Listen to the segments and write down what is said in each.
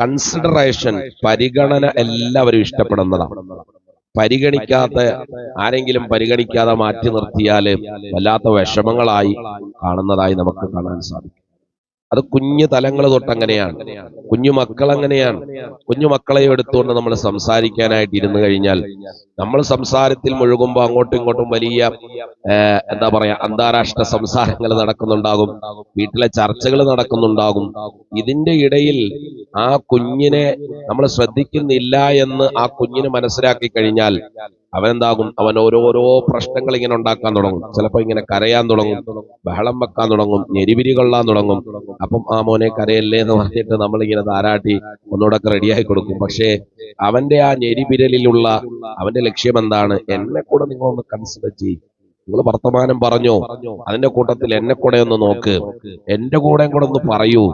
Consideration പരിഗണന എല്ലാവരും ഇഷ്ടപ്പെടുന്നതാണ്. പരിഗണിക്കാത്ത ആരെങ്കിലും പരിഗണിക്കാതെ മാറ്റി നിർത്തിയാൽ വല്ലാത്ത വിഷമങ്ങളായി കാണുന്നതായി നമുക്ക് കാണാൻ സാധിക്കും. അത് കുഞ്ഞു തലങ്ങൾ തൊട്ടങ്ങനെയാണ് കുഞ്ഞു മക്കൾ അങ്ങനെയാണ്. കുഞ്ഞു മക്കളെ എടുത്തുകൊണ്ട് നമ്മൾ സംസാരിക്കാനായിട്ട് ഇരുന്നു കഴിഞ്ഞാൽ നമ്മൾ സംസാരത്തിൽ മുഴുകുമ്പോൾ അങ്ങോട്ടും ഇങ്ങോട്ടും വലിയ എന്താ പറയാ അന്താരാഷ്ട്ര സംസാരങ്ങൾ നടക്കുന്നുണ്ടാകും. വീട്ടിലെ ചർച്ചകൾ നടക്കുന്നുണ്ടാകും. ഇതിന്റെ ഇടയിൽ ആ കുഞ്ഞിനെ നമ്മൾ ശ്രദ്ധിക്കുന്നില്ല എന്ന് ആ കുഞ്ഞിന് മനസ്സിലാക്കി കഴിഞ്ഞാൽ അവനെന്താകും? അവൻ ഓരോരോ പ്രശ്നങ്ങൾ ഇങ്ങനെ ഉണ്ടാക്കാൻ തുടങ്ങും. ചിലപ്പോൾ ഇങ്ങനെ കരയാൻ തുടങ്ങും. ബഹളം വെക്കാൻ തുടങ്ങും. ഞെരിവിരി കൊള്ളാൻ തുടങ്ങും. അപ്പം ആ മോനെ കരയല്ലേ എന്ന് പറഞ്ഞിട്ട് നമ്മൾ ഇങ്ങനെ ധാരാട്ടി ഒന്നുകൂടെ റെഡിയായി കൊടുക്കും. പക്ഷേ അവന്റെ ആ ഞെരിപിരലിലുള്ള അവന്റെ ലക്ഷ്യം എന്താണ് എന്നെ കൂടെ നിങ്ങളൊന്ന് കൺസിഡർ ചെയ്യും. നിങ്ങൾ വർത്തമാനം പറഞ്ഞോ? അതിന്റെ കൂട്ടത്തിൽ എന്നെ കൂടെ ഒന്ന് നോക്ക്. എന്റെ കൂടെയും കൂടെ ഒന്ന് പറയൂ.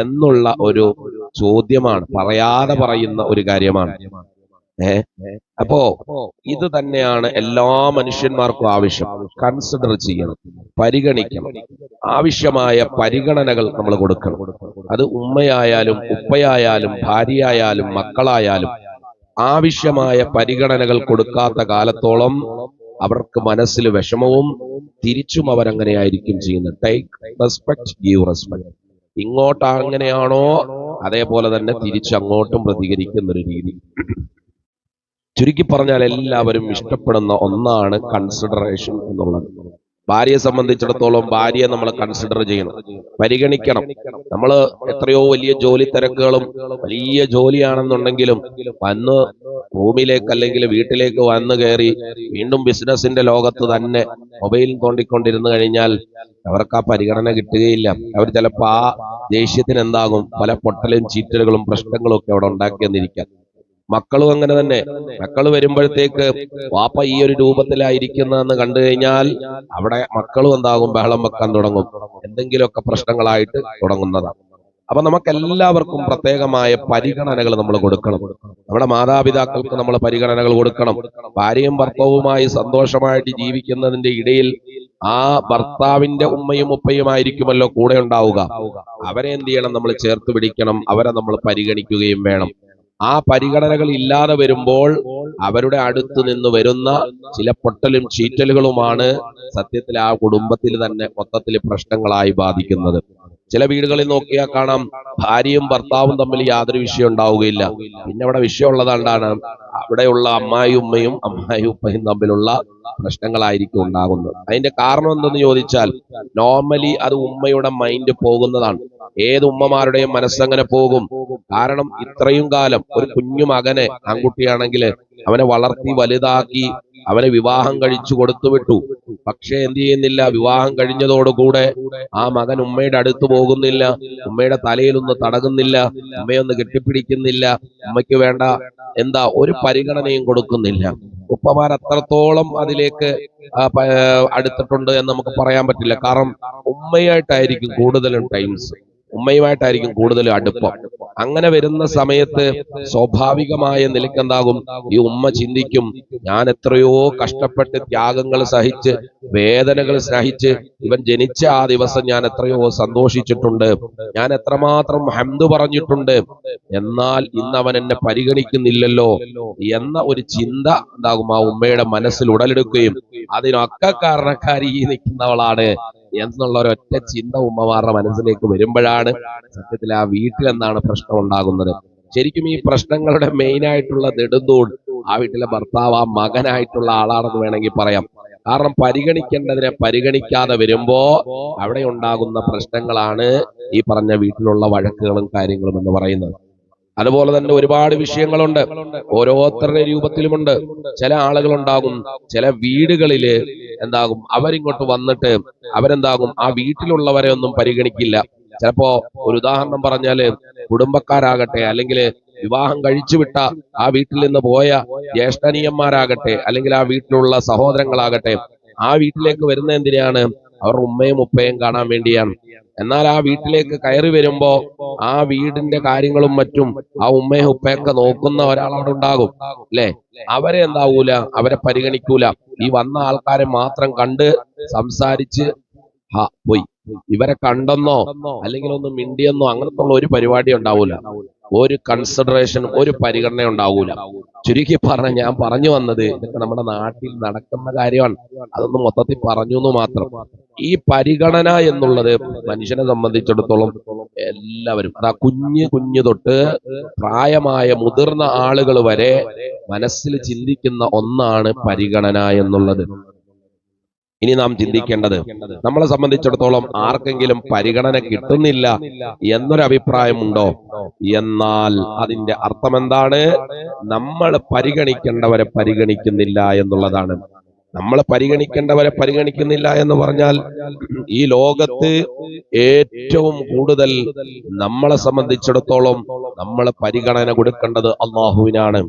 എന്നുള്ള ഒരു ചോദ്യമാണ്. പറയാതെ പറയുന്ന ഒരു കാര്യമാണ്. അപ്പോ ഇത് തന്നെയാണ് എല്ലാ മനുഷ്യന്മാർക്കും ആവശ്യം. കൺസിഡർ ചെയ്യണം. പരിഗണിക്കണം. ആവശ്യമായ പരിഗണനകൾ നമ്മൾ കൊടുക്കണം. അത് ഉമ്മയായാലും ഉപ്പയായാലും ഭാര്യയായാലും മക്കളായാലും ആവശ്യമായ പരിഗണനകൾ കൊടുക്കാത്ത കാലത്തോളം അവർക്ക് മനസ്സിൽ വിഷമവും തിരിച്ചും അവരങ്ങനെയായിരിക്കും ചെയ്യുന്നത്. ടേക്ക് റെസ്പെക്ട് ഗീവ് റെസ്പെക്ട് ഇങ്ങോട്ട് അങ്ങനെയാണോ? അതേപോലെ തന്നെ തിരിച്ചങ്ങോട്ടും പ്രതികരിക്കുന്നൊരു രീതി. ചുരുക്കി പറഞ്ഞാൽ എല്ലാവരും ഇഷ്ടപ്പെടുന്ന ഒന്നാണ് കൺസിഡറേഷൻ എന്നുള്ളത്. ഭാര്യയെ സംബന്ധിച്ചിടത്തോളം ഭാര്യയെ നമ്മൾ കൺസിഡർ ചെയ്യണം. പരിഗണിക്കണം. നമ്മൾ എത്രയോ വലിയ ജോലി തിരക്കുകളും വലിയ ജോലിയാണെന്നുണ്ടെങ്കിലും വന്ന് റൂമിലേക്ക് അല്ലെങ്കിൽ വീട്ടിലേക്ക് വന്നു കയറി വീണ്ടും ബിസിനസിന്റെ ലോകത്ത് തന്നെ മൊബൈൽ തോണ്ടിക്കൊണ്ടിരുന്നു കഴിഞ്ഞാൽ അവർക്ക് ആ പരിഗണന കിട്ടുകയില്ല. അവർ ചിലപ്പോൾ ആ ദേഷ്യത്തിന് എന്താകും പല പൊട്ടലും ചീറ്റലുകളും പ്രശ്നങ്ങളും ഒക്കെ അവിടെ ഉണ്ടാക്കിയെന്നിരിക്കാം. മക്കളും അങ്ങനെ തന്നെ. മക്കൾ വരുമ്പോഴത്തേക്ക് വാപ്പ ഈ ഒരു രൂപത്തിലായിരിക്കുന്നതെന്ന് കണ്ടു കഴിഞ്ഞാൽ അവിടെ മക്കളും എന്താകും? ബഹളം വെക്കാൻ തുടങ്ങും. എന്തെങ്കിലുമൊക്കെ പ്രശ്നങ്ങളായിട്ട് തുടങ്ങുന്നതാണ് അപ്പൊ നമുക്ക് എല്ലാവർക്കും പ്രത്യേകമായ പരിഗണനകൾ നമ്മൾ കൊടുക്കണം. നമ്മുടെ മാതാപിതാക്കൾക്ക് നമ്മൾ പരിഗണനകൾ കൊടുക്കണം. ഭാര്യയും ഭർത്താവുമായി സന്തോഷമായിട്ട് ജീവിക്കുന്നതിന്റെ ഇടയിൽ ആ ഭർത്താവിന്റെ ഉമ്മയും ഉപ്പയുമായിരിക്കുമല്ലോ കൂടെ ഉണ്ടാവുക. അവരെ എന്ത് ചെയ്യണം? നമ്മൾ ചേർത്ത് പിടിക്കണം. അവരെ നമ്മൾ പരിഗണിക്കുകയും വേണം. ആ പരിഗണനകൾ ഇല്ലാതെ വരുമ്പോൾ അവരുടെ അടുത്ത് നിന്ന് വരുന്ന ചില പൊട്ടലും ചീറ്റലുകളുമാണ് സത്യത്തിൽ ആ കുടുംബത്തിൽ തന്നെ മൊത്തത്തിൽ പ്രശ്നങ്ങളായി ബാധിക്കുന്നത്. ചില വീടുകളിൽ നോക്കിയാൽ കാണാം ഭാര്യയും ഭർത്താവും തമ്മിൽ യാതൊരു വിഷയം ഉണ്ടാവുകയില്ല. പിന്നെ അവിടെ വിഷയമുള്ളതാണ്ടാണ് അവിടെയുള്ള അമ്മായി ഉമ്മയും അമ്മായി ഉപ്പയും തമ്മിലുള്ള പ്രശ്നങ്ങളായിരിക്കും ഉണ്ടാകുന്നത്. അതിന്റെ കാരണം എന്തെന്ന് ചോദിച്ചാൽ നോർമലി അത് ഉമ്മയുടെ മൈൻഡ് പോകുന്നതാണ്. ഏത് ഉമ്മമാരുടെയും മനസ്സങ്ങനെ പോകും. കാരണം ഇത്രയും കാലം ഒരു കുഞ്ഞു മകനെ ആൺകുട്ടിയാണെങ്കിൽ അവനെ വളർത്തി വലുതാക്കി അവനെ വിവാഹം കഴിച്ചു കൊടുത്തു വിട്ടു. പക്ഷെ എന്ത് ചെയ്യുന്നില്ല? വിവാഹം കഴിഞ്ഞതോടുകൂടെ ആ മകൻ ഉമ്മയുടെ അടുത്ത് പോകുന്നില്ല. ഉമ്മയുടെ തലയിലൊന്ന് തടകുന്നില്ല. ഉമ്മയൊന്ന് കെട്ടിപ്പിടിക്കുന്നില്ല. ഉമ്മയ്ക്ക് വേണ്ട എന്താ ഒരു പരിഗണനയും കൊടുക്കുന്നില്ല. ഉപ്പമാർ അത്രത്തോളം അതിലേക്ക് അടുത്തിട്ടുണ്ട് എന്ന് നമുക്ക് പറയാൻ പറ്റില്ല. കാരണം ഉമ്മയായിട്ടായിരിക്കും കൂടുതലും ടൈംസ്. ഉമ്മയുമായിട്ടായിരിക്കും കൂടുതൽ അടുപ്പം. അങ്ങനെ വരുന്ന സമയത്ത് സ്വാഭാവികമായ നിലക്കെന്താകും ഈ ഉമ്മ ചിന്തിക്കും ഞാൻ എത്രയോ കഷ്ടപ്പെട്ട് ത്യാഗങ്ങൾ സഹിച്ച് വേദനകൾ സഹിച്ച് ഇവൻ ജനിച്ച ആ ദിവസം ഞാൻ എത്രയോ സന്തോഷിച്ചിട്ടുണ്ട്. ഞാൻ എത്രമാത്രം ഹംദ് പറഞ്ഞിട്ടുണ്ട്. എന്നാൽ ഇന്ന് അവൻ എന്നെ പരിഗണിക്കുന്നില്ലല്ലോ എന്ന ഒരു ചിന്ത എന്താകും? ആ ഉമ്മയുടെ മനസ്സിൽ ഉടലെടുക്കുകയും അതിനൊക്കെ കാരണക്കാരി നിൽക്കുന്നവളാണ്. എന്നുള്ള ഒരൊറ്റ ചിന്ത ഉമ്മമാരുടെ മനസ്സിലേക്ക് വരുമ്പോഴാണ് സത്യത്തിൽ ആ വീട്ടിൽ എന്താണ് പ്രശ്നം ഉണ്ടാകുന്നത്. ശരിക്കും ഈ പ്രശ്നങ്ങളുടെ മെയിൻ ആയിട്ടുള്ള നെടുന്തൂൺ ആ വീട്ടിലെ ഭർത്താവ് ആ മകനായിട്ടുള്ള ആളാണെന്ന് വേണമെങ്കിൽ പറയാം. കാരണം പരിഗണിക്കേണ്ടതിനെ പരിഗണിക്കാതെ വരുമ്പോ അവിടെ ഉണ്ടാകുന്ന പ്രശ്നങ്ങളാണ് ഈ പറഞ്ഞ വീട്ടിലുള്ള വഴക്കുകളും കാര്യങ്ങളും എന്ന് പറയുന്നത്. അതുപോലെ തന്നെ ഒരുപാട് വിഷയങ്ങളുണ്ട്. ഓരോരുത്തരുടെ രൂപത്തിലുമുണ്ട്. ചില ആളുകളുണ്ടാകും ചില വീടുകളിൽ എന്താകും അവരിങ്ങോട്ട് വന്നിട്ട് അവരെന്താകും ആ വീട്ടിലുള്ളവരെ ഒന്നും പരിഗണിക്കില്ല. ചിലപ്പോ ഒരു ഉദാഹരണം പറഞ്ഞാൽ കുടുംബക്കാരാകട്ടെ അല്ലെങ്കിൽ വിവാഹം കഴിച്ചുവിട്ട ആ വീട്ടിൽ നിന്ന് പോയ ജ്യേഷ്ഠനീയന്മാരാകട്ടെ അല്ലെങ്കിൽ ആ വീട്ടിലുള്ള സഹോദരങ്ങളാകട്ടെ ആ വീട്ടിലേക്ക് വരുന്ന എന്തിനാണ്? അവർ ഉമ്മയും ഉപ്പയും കാണാൻ വേണ്ടിയാണ്. എന്നാൽ ആ വീട്ടിലേക്ക് കയറി വരുമ്പോ ആ വീടിന്റെ കാര്യങ്ങളും മറ്റും ആ ഉമ്മയും ഉപ്പയൊക്കെ നോക്കുന്ന ഒരാൾ അവിടെ ഉണ്ടാകും അല്ലെ? അവരെ എന്താവൂല? അവരെ പരിഗണിക്കൂല. ഈ വന്ന ആൾക്കാരെ മാത്രം കണ്ട് സംസാരിച്ച് പോയി. ഇവരെ കണ്ടെന്നോ അല്ലെങ്കിൽ ഒന്ന് മിണ്ടിയെന്നോ അങ്ങനത്തുള്ള ഒരു പരിപാടി ഉണ്ടാവൂല. ഒരു കൺസിഡറേഷൻ ഒരു പരിഗണന ഉണ്ടാവൂല. ചുരുക്കി പറഞ്ഞ ഞാൻ പറഞ്ഞു വന്നത് ഇതൊക്കെ നമ്മുടെ നാട്ടിൽ നടക്കുന്ന കാര്യമാണ്. അതൊന്നും മൊത്തത്തിൽ പറഞ്ഞു എന്ന് മാത്രം. ഈ പരിഗണന എന്നുള്ളത് മനുഷ്യനെ സംബന്ധിച്ചിടത്തോളം എല്ലാവരും അതാ കുഞ്ഞ് കുഞ്ഞു തൊട്ട് പ്രായമായ മുതിർന്ന ആളുകൾ വരെ മനസ്സിൽ ചിന്തിക്കുന്ന ഒന്നാണ് പരിഗണന എന്നുള്ളത്. ഇനി നാം ചിന്തിക്കേണ്ടത് നമ്മളെ സംബന്ധിച്ചിടത്തോളം ആർക്കെങ്കിലും പരിഗണന കിട്ടുന്നില്ല എന്നൊരു അഭിപ്രായമുണ്ടോ എന്നാൽ അതിന്റെ അർത്ഥം എന്താണ് നമ്മൾ പരിഗണിക്കേണ്ടവരെ പരിഗണിക്കുന്നില്ല എന്നുള്ളതാണ്. നമ്മൾ പരിഗണിക്കേണ്ടവരെ പരിഗണിക്കുന്നില്ല എന്ന് പറഞ്ഞാൽ ഈ ലോകത്ത് ഏറ്റവും കൂടുതൽ നമ്മളെ സംബന്ധിച്ചിടത്തോളം നമ്മൾ പരിഗണന കൊടുക്കേണ്ടത് അള്ളാഹുവിനാണ്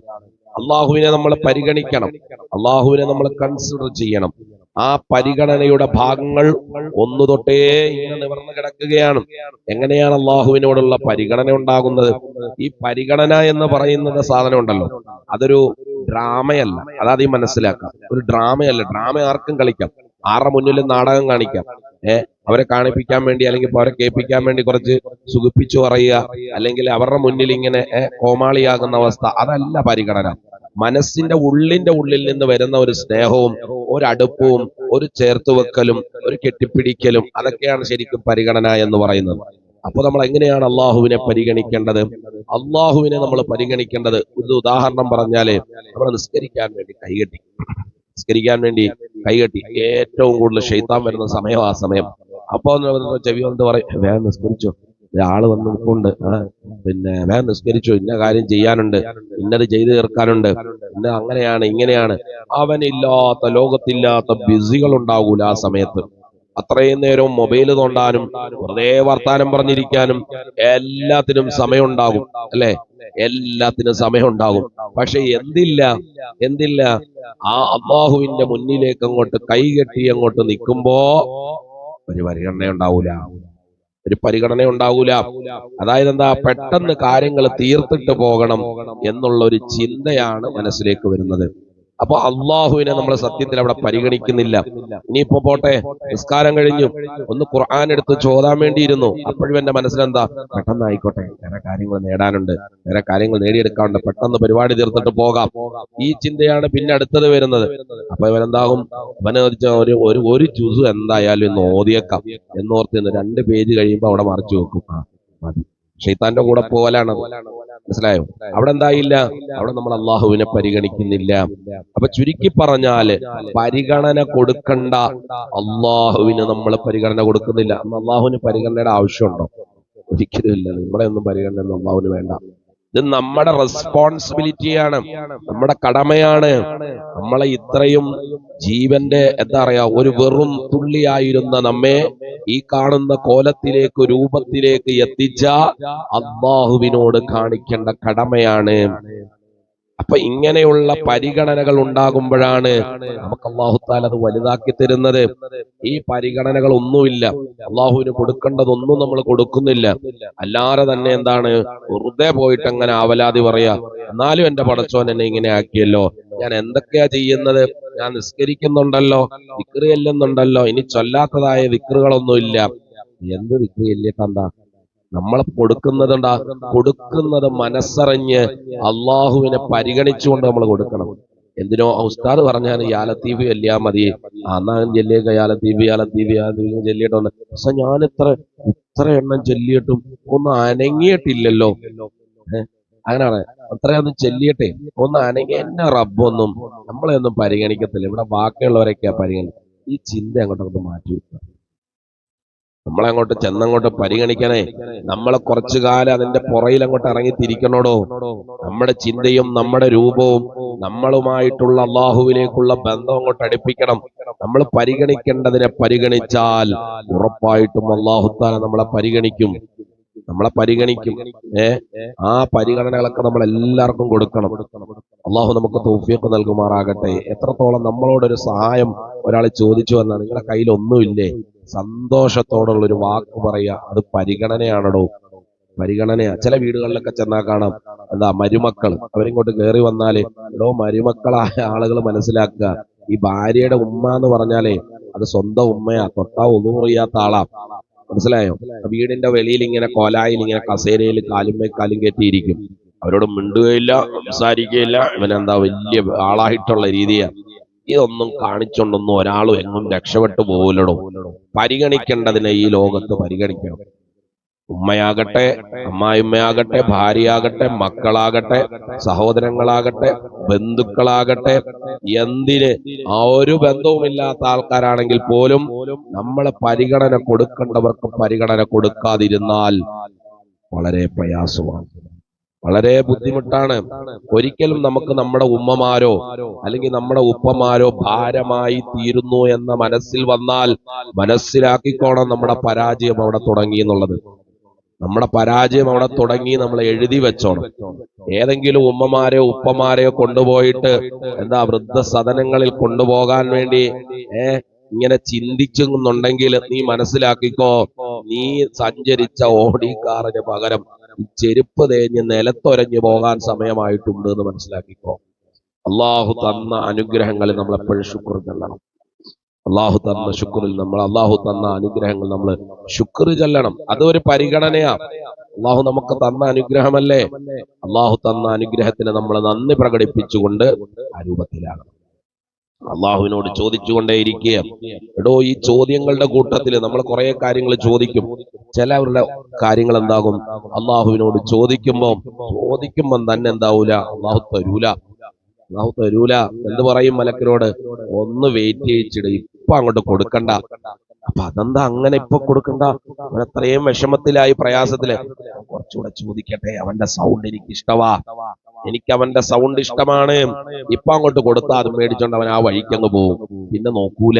അള്ളാഹുവിനെ നമ്മൾ പരിഗണിക്കണം. അള്ളാഹുവിനെ നമ്മൾ കൺസിഡർ ചെയ്യണം. ആ പരിഗണനയുടെ ഭാഗങ്ങൾ ഒന്നു തൊട്ടേ ഇങ്ങനെ നിവർന്നു കിടക്കുകയാണ്. എങ്ങനെയാണ് അള്ളാഹുവിനോടുള്ള പരിഗണന ഉണ്ടാകുന്നത്? ഈ പരിഗണന എന്ന് പറയുന്നത് സാധനം ഉണ്ടല്ലോ അതൊരു ഡ്രാമയല്ല. അതാദ്യം മനസ്സിലാക്കാം. ഒരു ഡ്രാമയല്ല. ഡ്രാമ ആർക്കും കളിക്കാം. ആരുടെ മുന്നിൽ നാടകം കാണിക്കാം. ഏഹ് അവരെ കാണിപ്പിക്കാൻ വേണ്ടി അല്ലെങ്കിൽ അവരെ കേൾപ്പിക്കാൻ വേണ്ടി കുറച്ച് സുഖിപ്പിച്ചു പറയുക. അല്ലെങ്കിൽ അവരുടെ മുന്നിൽ ഇങ്ങനെ കോമാളിയാകുന്ന അവസ്ഥ. അതല്ല പരിഗണന. മനസ്സിന്റെ ഉള്ളിന്റെ ഉള്ളിൽ നിന്ന് വരുന്ന ഒരു സ്നേഹവും ഒരു അടുപ്പവും ഒരു ചേർത്തുവെക്കലും ഒരു കെട്ടിപ്പിടിക്കലും അതൊക്കെയാണ് ശരിക്കും പരിഗണന എന്ന് പറയുന്നത്. അപ്പൊ നമ്മൾ എങ്ങനെയാണ് അള്ളാഹുവിനെ പരിഗണിക്കേണ്ടത്? അള്ളാഹുവിനെ നമ്മൾ പരിഗണിക്കേണ്ടത് ഒരു ഉദാഹരണം പറഞ്ഞാൽ നമ്മൾ നിസ്കരിക്കാൻ വേണ്ടി കൈകെട്ടി നിസ്കരിക്കാൻ വേണ്ടി കൈകെട്ടി ഏറ്റവും കൂടുതൽ ഷെയ്ത്താൻ വരുന്ന സമയം ആ സമയം. അപ്പൊ ചെവി വന്നിട്ട് പറയും വേഗം നിസ്കരിച്ചോ. ആൾ വന്ന് നിൽപ്പുണ്ട് പിന്നെ വേഗം നിസ്കരിച്ചു. ഇന്ന കാര്യം ചെയ്യാനുണ്ട്. ഇന്നത് ചെയ്തു തീർക്കാനുണ്ട്. ഇന്ന അങ്ങനെയാണ് ഇങ്ങനെയാണ്. അവനില്ലാത്ത ലോകത്തില്ലാത്ത ബിസികൾ ഉണ്ടാകൂല ആ സമയത്ത്. അത്രയും നേരവും മൊബൈൽ തോണ്ടാനും വെറുതെ വർത്താനം പറഞ്ഞിരിക്കാനും എല്ലാത്തിനും സമയം ഉണ്ടാകും അല്ലെ? എല്ലാത്തിനും സമയം ഉണ്ടാകും പക്ഷെ എന്തില്ല എന്തില്ല? ആ അള്ളാഹുവിന്റെ മുന്നിലേക്ക് അങ്ങോട്ട് കൈകെട്ടി അങ്ങോട്ട് നിൽക്കുമ്പോ ഒരു പരിഗണന ഉണ്ടാവൂല ഒരു പരിഗണന ഉണ്ടാവൂല. അതായത് എന്താ പെട്ടെന്ന് കാര്യങ്ങൾ തീർത്തിട്ട് പോകണം എന്നുള്ള ഒരു ചിന്തയാണ് മനസ്സിലേക്ക് വരുന്നത്. അപ്പൊ അള്ളാഹുവിനെ നമ്മൾ സത്യത്തിൽ അവിടെ പരിഗണിക്കുന്നില്ല. ഇനിയിപ്പോ പോട്ടെ നിസ്കാരം കഴിഞ്ഞു. ഒന്ന് ഖുർആൻ എടുത്ത് ചോദാൻ വേണ്ടിയിരുന്നു. അപ്പോഴും എന്റെ മനസ്സിലെന്താ? പെട്ടെന്ന് ആയിക്കോട്ടെ വേറെ കാര്യങ്ങൾ നേടാനുണ്ട്. വേറെ കാര്യങ്ങൾ നേടിയെടുക്കാനുണ്ട്. പെട്ടെന്ന് പരിപാടി തീർത്തിട്ട് പോകാം. ഈ ചിന്തയാണ് പിന്നെ അടുത്തത് വരുന്നത്. അപ്പൊ ഇവനെന്താകും അവനെ ഒരു ഒരു ഒരു ചുസു എന്തായാലും ഇന്ന് ഓതിയേക്കാം. എന്നോർത്ത് ഇന്ന് രണ്ട് പേജ് കഴിയുമ്പോ അവിടെ മറിച്ചു വെക്കും. ആ മതി. ഷെയ്ത്താന്റെ കൂടെ പോകലാണ് മനസ്സിലായോ? അവിടെ എന്തായില്ല? അവിടെ നമ്മൾ അള്ളാഹുവിനെ പരിഗണിക്കുന്നില്ല. അപ്പൊ ചുരുക്കി പറഞ്ഞാൽ പരിഗണന കൊടുക്കണ്ട. അള്ളാഹുവിന് നമ്മൾ പരിഗണന കൊടുക്കുന്നില്ല. അന്ന് അള്ളാഹുവിന് പരിഗണനയുടെ ആവശ്യമുണ്ടോ? ഒരിക്കലും ഇല്ല. നിങ്ങളെ ഒന്നും പരിഗണന അള്ളാഹുവിന് വേണ്ട. ഇത് നമ്മുടെ റെസ്പോൺസിബിലിറ്റിയാണ് നമ്മുടെ കടമയാണ്. നമ്മളെ ഇത്രയും ജീവന്റെ എന്താ പറയാ ഒരു വെറും തുള്ളിയായിരുന്ന നമ്മെ ഈ കാണുന്ന കോലത്തിലേക്ക് രൂപത്തിലേക്ക് എത്തിച്ച അള്ളാഹുവിനോട് കാണിക്കേണ്ട കടമയാണ്. അപ്പൊ ഇങ്ങനെയുള്ള പരിഗണനകൾ ഉണ്ടാകുമ്പോഴാണ് നമുക്ക് അള്ളാഹുത്താൽ അത് വലുതാക്കി തരുന്നത്. ഈ പരിഗണനകൾ ഒന്നുമില്ല. അള്ളാഹുവിന് കൊടുക്കേണ്ടതൊന്നും നമ്മൾ കൊടുക്കുന്നില്ല. അല്ലാതെ തന്നെ എന്താണ്? വെറുതെ പോയിട്ട് അങ്ങനെ ആവലാതി പറയാ. എന്നാലും എന്റെ പടച്ചോൻ എന്നെ ഇങ്ങനെ ആക്കിയല്ലോ. ഞാൻ എന്തൊക്കെയാ ചെയ്യുന്നത്? ഞാൻ നിസ്കരിക്കുന്നുണ്ടല്ലോ. വിക്രിയല്ലെന്നുണ്ടല്ലോ ഇനി ചൊല്ലാത്തതായ വിക്രുകളൊന്നുമില്ല. എന്ത് വിക്രിയല്ലേ ചെല്ലിട്ടെന്താ നമ്മൾ കൊടുക്കുന്നതുണ്ടാ കൊടുക്കുന്നത് മനസ്സറിഞ്ഞ് അള്ളാഹുവിനെ പരിഗണിച്ചുകൊണ്ട് നമ്മൾ കൊടുക്കണം. എന്തിനോ ഉസ്താദ് പറഞ്ഞാൽ യാലത്തീബി അല്ലാ മതി. അന്നാ എന്നാ ചെല്ലിയൊക്കെ യാലത്തീബി യാലത്തീബി യാലത്തീബി ചെല്ലിയിട്ടുണ്ട് പക്ഷെ ഞാൻ ഇത്ര ഇത്ര എണ്ണം ചെല്ലിയിട്ടും ഒന്നും അനങ്ങിയിട്ടില്ലല്ലോ? അങ്ങനെയാണ്. അത്രയൊന്നും ചെല്ലിയിട്ടേ ഒന്ന് അനങ്ങി. എന്നെ റബ്ബൊന്നും നമ്മളെ ഒന്നും പരിഗണിക്കത്തില്ല. ഇവിടെ ബാക്കിയുള്ളവരൊക്കെയാ പരിഗണിക്കുക ഈ ചിന്ത അങ്ങോട്ടൊന്ന് മാറ്റി വെക്കുക. നമ്മളെ അങ്ങോട്ട് ചെന്നങ്ങോട്ട് പരിഗണിക്കണേ. നമ്മളെ കുറച്ചു കാലം അതിന്റെ പുറയിൽ അങ്ങോട്ട് ഇറങ്ങി തിരിക്കണോടോ? നമ്മുടെ ചിന്തയും നമ്മുടെ രൂപവും നമ്മളുമായിട്ടുള്ള അള്ളാഹുവിലേക്കുള്ള ബന്ധം അങ്ങോട്ട് അടുപ്പിക്കണം. നമ്മൾ പരിഗണിക്കേണ്ടതിനെ പരിഗണിച്ചാൽ ഉറപ്പായിട്ടും അള്ളാഹുത്താല നമ്മളെ പരിഗണിക്കും. നമ്മളെ പരിഗണിക്കും. ഏ? ആ പരിഗണനകളൊക്കെ നമ്മൾ എല്ലാവർക്കും കൊടുക്കണം. അള്ളാഹു നമുക്ക് തൗഫീഖ് നൽകുമാറാകട്ടെ. എത്രത്തോളം നമ്മളോടൊരു സഹായം ഒരാൾ ചോദിച്ചു വന്നാൽ നിങ്ങളുടെ കയ്യിൽ ഒന്നുമില്ലേ? സന്തോഷത്തോടുള്ള ഒരു വാക്ക് പറയുക അത് പരിഗണനയാണടോ. പരിഗണനയാ. ചില വീടുകളിലൊക്കെ ചെന്നാൽ കാണാം എന്താ മരുമക്കൾ അവരിങ്ങോട്ട് കയറി വന്നാലേ എടോ മരുമക്കളായ ആളുകൾ മനസ്സിലാക്കുക. ഈ ഭാര്യയുടെ ഉമ്മ എന്ന് പറഞ്ഞാലേ അത് സ്വന്തം ഉമ്മയാ. തൊട്ടാ ഒന്നും അറിയാത്ത ആളാ. മനസ്സിലായോ? വീടിന്റെ വെളിയിൽ ഇങ്ങനെ കോലായിൽ ഇങ്ങനെ കസേരയിൽ കാലുമേ കാലും കെട്ടിയിരിക്കും. അവരോട് മിണ്ടുകയില്ല സംസാരിക്കുകയില്ല. ഇവനെന്താ വലിയ ആളായിട്ടുള്ള രീതിയാ. ഇതൊന്നും കാണിച്ചുകൊണ്ടൊന്നും ഒരാളും എങ്ങും രക്ഷപ്പെട്ടു പോകില്ലടോ പരിഗണിക്കേണ്ടതിനെ ഈ ലോകത്ത് പരിഗണിക്കണം. ഉമ്മയാകട്ടെ അമ്മായിമ്മയാകട്ടെ ഭാര്യയാകട്ടെ മക്കളാകട്ടെ സഹോദരങ്ങളാകട്ടെ ബന്ധുക്കളാകട്ടെ എന്തിന് ആ ഒരു ബന്ധവുമില്ലാത്ത ആൾക്കാരാണെങ്കിൽ പോലും നമ്മൾ പരിഗണന കൊടുക്കേണ്ടവർക്ക് പരിഗണന കൊടുക്കാതിരുന്നാൽ വളരെ പ്രയാസമാണ്. വളരെ ബുദ്ധിമുട്ടാണ്. ഒരിക്കലും നമുക്ക് നമ്മുടെ ഉമ്മമാരോ അല്ലെങ്കിൽ നമ്മുടെ ഉപ്പമാരോ ഭാരമായി തീരുന്നു എന്ന മനസ്സിൽ വന്നാൽ മനസ്സിലാക്കിക്കോണം നമ്മുടെ പരാജയം അവിടെ തുടങ്ങി എന്നുള്ളത്. നമ്മുടെ പരാജയം അവിടെ തുടങ്ങി നമ്മൾ എഴുതി വെച്ചോണം. ഏതെങ്കിലും ഉമ്മമാരെയോ ഉപ്പമാരെയോ കൊണ്ടുപോയിട്ട് എന്താ വൃദ്ധസദനങ്ങളിൽ കൊണ്ടുപോകാൻ വേണ്ടി ഏ ഇങ്ങനെ ചിന്തിക്കുന്നുണ്ടെങ്കിൽ നീ മനസ്സിലാക്കിക്കോ നീ സഞ്ചരിച്ച ഓടി കാറിന് പകരം ചെരുപ്പ് തേഞ്ഞ് നിലത്തൊരഞ്ഞു പോകാൻ സമയമായിട്ടുണ്ട് എന്ന് മനസ്സിലാക്കിക്കോ. അള്ളാഹു തന്ന അനുഗ്രഹങ്ങളിൽ നമ്മൾ എപ്പോഴും ശുക്ർ ചെല്ലണം. അള്ളാഹു തന്ന ശുക്രിൽ നമ്മൾ അള്ളാഹു തന്ന അനുഗ്രഹങ്ങൾ നമ്മൾ ശുക്ർ ചെല്ലണം. അതൊരു പരിഗണനയാ. അള്ളാഹു നമുക്ക് തന്ന അനുഗ്രഹമല്ലേ? അള്ളാഹു തന്ന അനുഗ്രഹത്തിന് നമ്മൾ നന്ദി പ്രകടിപ്പിച്ചുകൊണ്ട് ആ രൂപത്തിലാകണം. അള്ളാഹുവിനോട് ചോദിച്ചുകൊണ്ടേയിരിക്കുക. എടോ ഈ ചോദ്യങ്ങളുടെ കൂട്ടത്തിൽ നമ്മൾ കുറെ കാര്യങ്ങൾ ചോദിക്കും. ചിലവരുടെ കാര്യങ്ങൾ എന്താകും? അള്ളാഹുവിനോട് ചോദിക്കുമ്പോൾ ചോദിക്കുമ്പം തന്നെ എന്താവൂല? അള്ളാഹു തരൂല. അള്ളാഹു തരൂല എന്ന് പറയും മലക്കിനോട് ഒന്ന് വെയിറ്റ് ചെയ്യിച്ചിട. ഇപ്പൊ അങ്ങോട്ട് കൊടുക്കണ്ട. അപ്പൊ അതെന്താ അങ്ങനെ ഇപ്പൊ കൊടുക്കണ്ട? അവൻ അത്രയും വിഷമത്തിലായി പ്രയാസത്തിൽ. കുറച്ചുകൂടെ ചോദിക്കട്ടെ. അവന്റെ സൗണ്ട് എനിക്ക് ഇഷ്ടവാ എനിക്ക് അവന്റെ സൗണ്ട് ഇഷ്ടമാണ്. ഇപ്പൊ അങ്ങോട്ട് കൊടുത്താൽ അത് മേടിച്ചോണ്ട് അവൻ ആ വഴിക്കങ്ങ് പോകും പിന്നെ നോക്കൂല.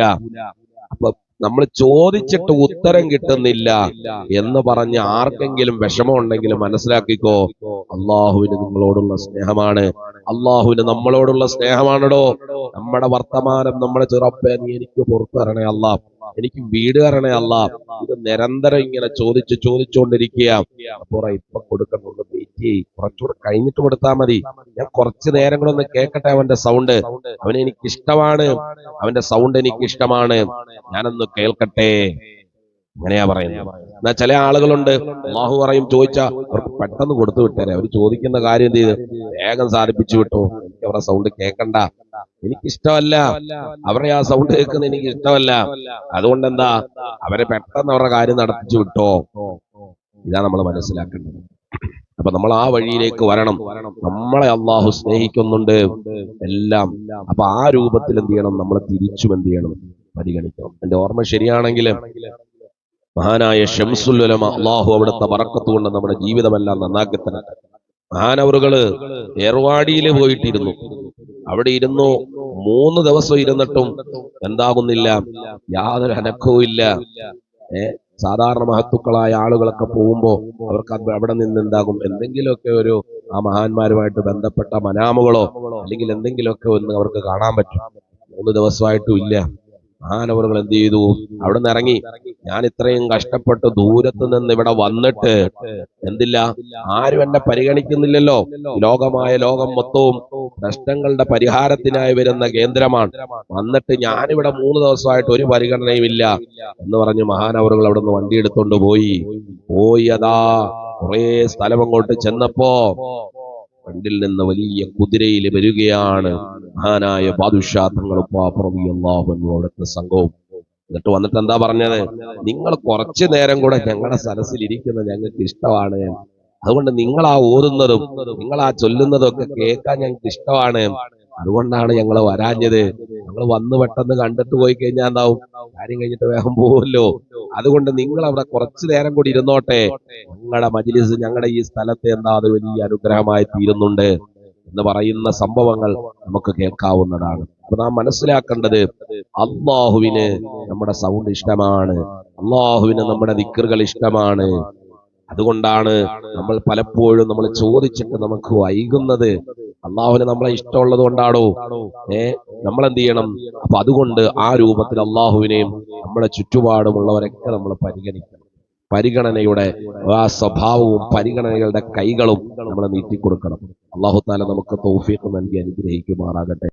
അപ്പൊ നമ്മൾ ചോദിച്ചിട്ട് ഉത്തരം കിട്ടുന്നില്ല എന്ന് പറഞ്ഞ് ആർക്കെങ്കിലും വിഷമം ഉണ്ടെങ്കിൽ മനസ്സിലാക്കിക്കോ. അള്ളാഹുവിന് നിങ്ങളോടുള്ള സ്നേഹമാണ്. അള്ളാഹുവിന് നമ്മളോടുള്ള സ്നേഹമാണടോ. നമ്മുടെ വർത്തമാനം നമ്മുടെ ചെറുപ്പേ നീ എനിക്ക് പുറത്തു തരണേ അല്ല എനിക്ക് വീട് തരണേ അല്ല ഇത് നിരന്തരം ഇങ്ങനെ ചോദിച്ച് ചോദിച്ചുകൊണ്ടിരിക്കുക അപ്പോറ ഇപ്പൊ കൊടുക്കണുണ്ട് വെയിറ്റ് ചെയ്യ് കുറച്ചുകൂടെ കഴിഞ്ഞിട്ട് കൊടുത്താൽ മതി. ഞാൻ കുറച്ചു നേരം കൂടെ ഒന്ന് കേൾക്കട്ടെ അവന്റെ സൗണ്ട്. അവനെ എനിക്ക് ഇഷ്ടമാണ് അവന്റെ സൗണ്ട് എനിക്ക് ഇഷ്ടമാണ് ഞാനൊന്ന് കേൾക്കട്ടെ. അങ്ങനെയാ പറയുന്നത്. എന്നാ ചില ആളുകളുണ്ട് അള്ളാഹു പറയും ചോദിച്ചാ അവർക്ക് പെട്ടെന്ന് കൊടുത്തു വിട്ടേരെ. അവർ ചോദിക്കുന്ന കാര്യം എന്ത് ചെയ്ത്? വേഗം സാധിപ്പിച്ചു വിട്ടു. എനിക്ക് അവരുടെ സൗണ്ട് കേൾക്കണ്ട എനിക്കിഷ്ടമല്ല. അവരുടെ ആ സൗണ്ട് കേൾക്കുന്നത് എനിക്ക് ഇഷ്ടമല്ല അതുകൊണ്ട് എന്താ അവരെ പെട്ടെന്ന് അവരുടെ കാര്യം നടത്തിച്ചു വിട്ടോ. ഇതാ നമ്മൾ മനസ്സിലാക്കേണ്ടത്. അപ്പൊ നമ്മൾ ആ വഴിയിലേക്ക് വരണം. നമ്മളെ അള്ളാഹു സ്നേഹിക്കുന്നുണ്ട്. എല്ലാം. അപ്പൊ ആ രൂപത്തിൽ എന്ത് ചെയ്യണം? നമ്മൾ തിരിച്ചും എന്ത് ചെയ്യണം? പരിഗണിക്കണം. എന്റെ ഓർമ്മ ശരിയാണെങ്കിൽ മഹാനായ ഷംസുൽ അള്ളാഹു അവിടുത്തെ വറക്കത്ത് കൊണ്ട് നമ്മുടെ ജീവിതമെല്ലാം നന്നാക്കി തന്നെ മഹാനവറുകൾ ഏർവാടിയിൽ പോയിട്ടിരുന്നു. അവിടെ ഇരുന്നു മൂന്ന് ദിവസം ഇരുന്നിട്ടും എന്താകുന്നില്ല. യാതൊരു അനക്കവും ഇല്ല ഏഹ് സാധാരണ മഹത്തുക്കളായ ആളുകളൊക്കെ പോകുമ്പോ അവർക്ക് അവിടെ നിന്ന് എന്താകും എന്തെങ്കിലുമൊക്കെ ഒരു ആ മഹാന്മാരുമായിട്ട് ബന്ധപ്പെട്ട മനാമുകളോ അല്ലെങ്കിൽ എന്തെങ്കിലുമൊക്കെ ഒന്ന് അവർക്ക് കാണാൻ പറ്റും. മൂന്ന് ദിവസമായിട്ടും ഇല്ല. മഹാനവറുകൾ എന്ത് ചെയ്തു? അവിടെ നിന്ന് ഇറങ്ങി. ഞാൻ ഇത്രയും കഷ്ടപ്പെട്ട് ദൂരത്ത് നിന്ന് ഇവിടെ വന്നിട്ട് എന്തില്ല? ആരും എന്നെ പരിഗണിക്കുന്നില്ലല്ലോ. ലോകമായ ലോകം മൊത്തവും പ്രശ്നങ്ങളുടെ പരിഹാരത്തിനായി വരുന്ന കേന്ദ്രമാണ്. വന്നിട്ട് ഞാനിവിടെ മൂന്ന് ദിവസമായിട്ട് ഒരു പരിഗണനയും ഇല്ല എന്ന് പറഞ്ഞ് മഹാനവറുകൾ അവിടെ നിന്ന് വണ്ടി എടുത്തോണ്ട് പോയി. പോയി അതാ കുറേ സ്ഥലം അങ്ങോട്ട് ചെന്നപ്പോ ഫ്രണ്ടിൽ നിന്ന് വലിയ കുതിരയിൽ വരികയാണ്. മഹാനായ ബാദുഷാ തങ്ങളുപ്പാപ്പുറവിയല്ലാഹു അവിടുത്തെ സംഘവും. എന്നിട്ട് വന്നിട്ട് എന്താ പറഞ്ഞത്? നിങ്ങൾ കുറച്ചു നേരം കൂടെ ഞങ്ങളുടെ സരസിൽ ഇരിക്കുന്ന ഞങ്ങൾക്ക് ഇഷ്ടമാണ്. അതുകൊണ്ട് നിങ്ങൾ ആ ഓതുന്നതും നിങ്ങൾ ആ ചൊല്ലുന്നതും ഒക്കെ കേൾക്കാൻ ഞങ്ങൾക്ക് ഇഷ്ടമാണ്. അതുകൊണ്ടാണ് ഞങ്ങൾ വരാഞ്ഞത്. ഞങ്ങൾ വന്ന് പെട്ടെന്ന് കണ്ടിട്ട് പോയി കഴിഞ്ഞാൽ എന്താവും? കാര്യം കഴിഞ്ഞിട്ട് വേഗം പോവല്ലോ. അതുകൊണ്ട് നിങ്ങൾ അവിടെ കുറച്ചു നേരം കൂടി ഇരുന്നോട്ടെ. ഞങ്ങളുടെ മജിലിസ് ഞങ്ങളുടെ ഈ സ്ഥലത്ത് എന്താ അത് വലിയ അനുഗ്രഹമായി തീരുന്നുണ്ട് എന്ന് പറയുന്ന സംഭവങ്ങൾ നമുക്ക് കേൾക്കാവുന്നതാണ്. അപ്പൊ നാം മനസ്സിലാക്കേണ്ടത് അള്ളാഹുവിന് നമ്മുടെ സൗണ്ട് ഇഷ്ടമാണ്. അള്ളാഹുവിന് നമ്മുടെ ദിക്കറുകൾ ഇഷ്ടമാണ്. അതുകൊണ്ടാണ് നമ്മൾ പലപ്പോഴും നമ്മൾ ചോദിച്ചിട്ട് നമുക്ക് വൈകുന്നത് അള്ളാഹുവിന് നമ്മളെ ഇഷ്ടമുള്ളത് കൊണ്ടാണോ? ഏ നമ്മൾ എന്ത് ചെയ്യണം? അപ്പൊ അതുകൊണ്ട് ആ രൂപത്തിൽ അള്ളാഹുവിനെയും നമ്മുടെ ചുറ്റുപാടുമുള്ളവരൊക്കെ നമ്മൾ പരിഗണിക്കണം. പരിഗണനയുടെ ആ സ്വഭാവവും പരിഗണനകളുടെ കൈകളും നമ്മൾ നീട്ടിക്കൊടുക്കണം. അള്ളാഹു താല നമുക്ക് തൗഫീഖ് നൽകി അനുഗ്രഹിക്കുമാറാകട്ടെ.